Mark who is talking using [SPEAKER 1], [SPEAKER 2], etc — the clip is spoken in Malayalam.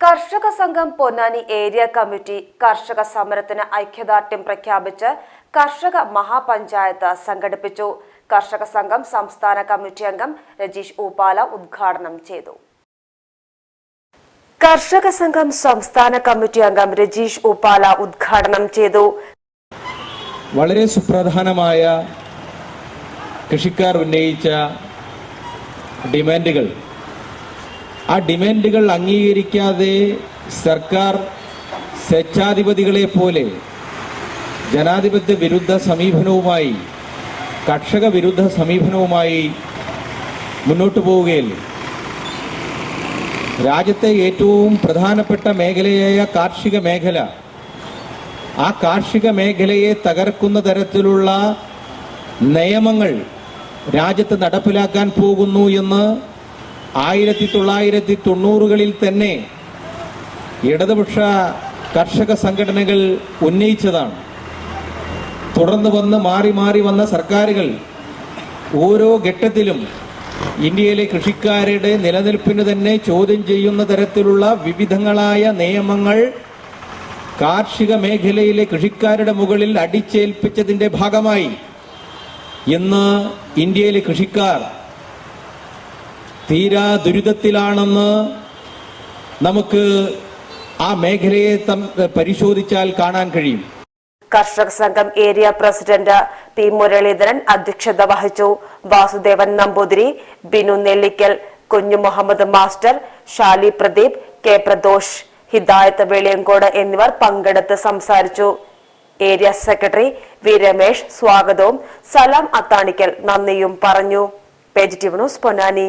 [SPEAKER 1] കർഷക സംഘം പൊന്നാനി ഏരിയ കമ്മിറ്റി കർഷക സമരത്തിന് ഐക്യദാർഢ്യം പ്രഖ്യാപിച്ച് കർഷക മഹാപഞ്ചായത്ത് സംഘടിപ്പിച്ചു. കർഷക സംഘം സംസ്ഥാന കമ്മിറ്റി അംഗം രജീഷ് ഊപ്പാല ഉദ്ഘാടനം ചെയ്തു. കർഷക സംഘം സംസ്ഥാന കമ്മിറ്റി അംഗം രജീഷ് ഊപ്പാല ഉദ്ഘാടനം ചെയ്തു.
[SPEAKER 2] വളരെ സുപ്രധാനമായ കൃഷിക്കാർ ഉന്നയിച്ച ഡിമാൻഡുകൾ ആ ഡിമാൻഡുകൾ അംഗീകരിക്കാതെ സർക്കാർ സ്വേച്ഛാധിപതികളെ പോലെ ജനാധിപത്യ വിരുദ്ധ സമീപനവുമായി കർഷക വിരുദ്ധ സമീപനവുമായി മുന്നോട്ട് പോവുകയല്ലേ രാജ്യത്തെ ഏറ്റവും പ്രധാനപ്പെട്ട മേഖലയായ കാർഷിക മേഖല ആ കാർഷിക മേഖലയെ തകർക്കുന്ന തരത്തിലുള്ള നിയമങ്ങൾ രാജ്യത്ത് നടപ്പിലാക്കാൻ പോകുന്നു എന്ന് ആയിരത്തി തൊള്ളായിരത്തി തൊണ്ണൂറുകളിൽ തന്നെ ഇടതുപക്ഷ കർഷക സംഘടനകൾ ഉന്നയിച്ചതാണ്. തുടർന്ന് വന്ന് മാറി മാറി വന്ന സർക്കാരുകൾ ഓരോ ഘട്ടത്തിലും ഇന്ത്യയിലെ കൃഷിക്കാരുടെ നിലനിൽപ്പിന് തന്നെ ചോദ്യം ചെയ്യുന്ന തരത്തിലുള്ള വിവിധങ്ങളായ നിയമങ്ങൾ കാർഷിക മേഖലയിലെ കൃഷിക്കാരുടെ മുകളിൽ അടിച്ചേൽപ്പിച്ചതിന്റെ ഭാഗമായി ഇന്ന് ഇന്ത്യയിലെ കൃഷിക്കാർ തീരാ ദുരിതത്തിലാണെന്ന് നമുക്ക് ആ മേഖലയെ പരിശോധിച്ചാൽ കാണാൻ കഴിയും.
[SPEAKER 1] കർഷക സംഘം ഏരിയ പ്രസിഡന്റ് പി മുരളീധരൻ അധ്യക്ഷത വഹിച്ചു. വാസുദേവൻ നമ്പൂതിരി ബിനു നെല്ലിക്കൽ കുഞ്ഞു മുഹമ്മദ് മാസ്റ്റർ ഷാലി പ്രദീപ് കെ പ്രദോഷ് ഹിദായത്ത് വെളിയങ്കോട് എന്നിവർ പങ്കെടുത്ത് സംസാരിച്ചു. ഏരിയ സെക്രട്ടറി വി രമേശ് സ്വാഗതവും സലാം അത്താണിക്കൽ നന്ദിയും പറഞ്ഞു. ന്യൂസ് പൊന്നാനി.